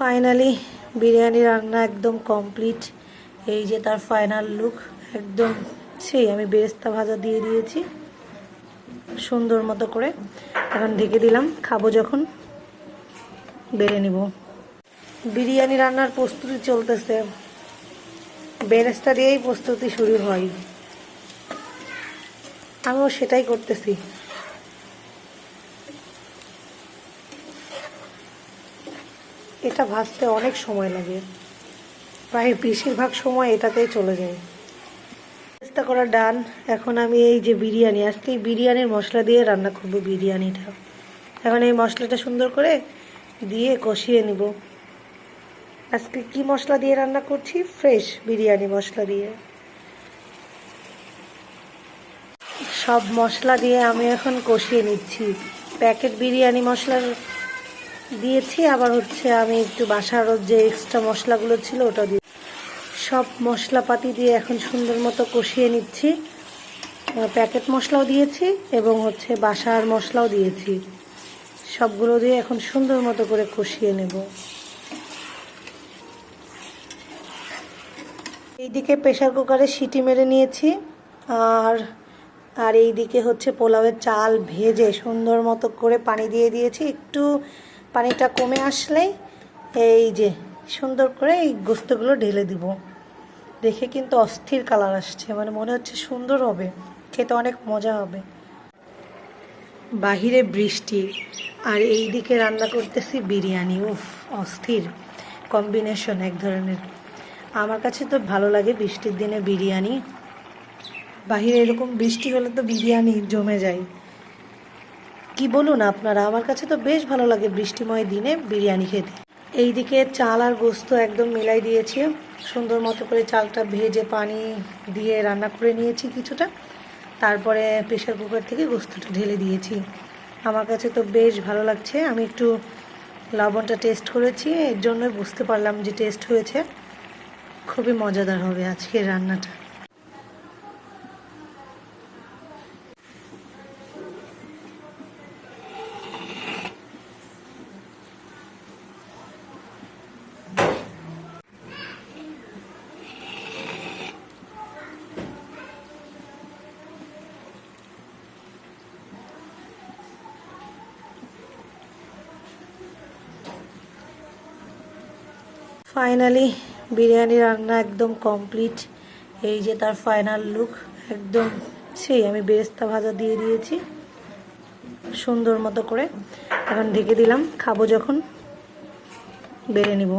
Finally biryani রান্না একদম complete এই যে তার ফাইনাল লুক একদম সেই আমি বেরেস্তা ভাজা দিয়ে দিয়েছি। সুন্দর মতো করে এখন ঢেকে দিলাম। খাব যখন বেড়ে নিব। বিরিয়ানি রান্নার প্রস্তুতি চলতেছে। বেরেস্তা দিয়েই প্রস্তুতি শুরু হয়। আমিও সেটাই করতেছি। এটা ভাজতে অনেক সময় লাগে। প্রায় বেশিরভাগ সময় এটাতেই চলে যায়। চেষ্টা করা ডান। এখন আমি এই যে বিরিয়ানি, আজকে এই বিরিয়ানির মশলা দিয়ে রান্না করব বিরিয়ানিটা। এখন এই মশলাটা সুন্দর করে দিয়ে কষিয়ে নিব। আজকে কি মশলা দিয়ে রান্না করছি? ফ্রেশ বিরিয়ানি মশলা দিয়ে। সব মশলা দিয়ে আমি এখন কষিয়ে নিচ্ছি। প্যাকেট বিরিয়ানি মশলার দিয়েছি, আবার হচ্ছে আমি একটু বাসার যে এক্সট্রা মশলাগুলো ছিল ওটা দিয়ে সব মশলাপাতি দিয়ে এখন সুন্দর মতো কষিয়ে নিচ্ছি। প্যাকেট মশলাও দিয়েছি এবং হচ্ছে বাসার মশলাও দিয়েছি। সবগুলো দিয়ে এখন সুন্দর মতো করে কষিয়ে নেব। এইদিকে প্রেশার কুকারে সিটি মেরে নিয়েছি, আর আর এইদিকে হচ্ছে পোলাওয়ের চাল ভেজে সুন্দর মতো করে পানি দিয়ে দিয়েছি। একটু পানিটা কমে আসলেই এই যে সুন্দর করে এই গোস্তগুলো ঢেলে দিব। দেখে কিন্তু অস্থির কালার আসছে মানে মনে হচ্ছে সুন্দর হবে, খেতে অনেক মজা হবে। বাহিরে বৃষ্টি, আর এই দিকে রান্না করতেছি বিরিয়ানি, উফ, অস্থির কম্বিনেশন এক ধরনের। আমার কাছে তো ভালো লাগে বৃষ্টির দিনে বিরিয়ানি। বাহিরে এরকম বৃষ্টি হলে তো বিরিয়ানি জমে যায়। কি বলুন আপনারা? আমার কাছে তো বেশ ভালো লাগে বৃষ্টিময় দিনে বিরিয়ানি খেতে। এইদিকে চাল আর গোস্ত একদম মিলাই দিয়েছি। সুন্দর মতো করে চালটা ভেজে পানি দিয়ে রান্না করে নিয়েছি কিছুটা। তারপরে প্রেশার কুকার থেকে গোস্তটা ঢেলে দিয়েছি। আমার কাছে তো বেশ ভালো লাগছে। আমি একটু লবণটা টেস্ট করেছি। এর জন্যই বুঝতে পারলাম যে টেস্ট হয়েছে। খুবই মজাদার হবে আজকের রান্নাটা। ফাইনালি বিরিয়ানি রান্না একদম কমপ্লিট এই যে তার ফাইনাল লুক একদম সেই, আমি বেরেস্তা ভাজা দিয়ে দিয়েছি। সুন্দর মতো করে। এখন ঢেকে দিলাম, খাব যখন। বেড়ে নিব।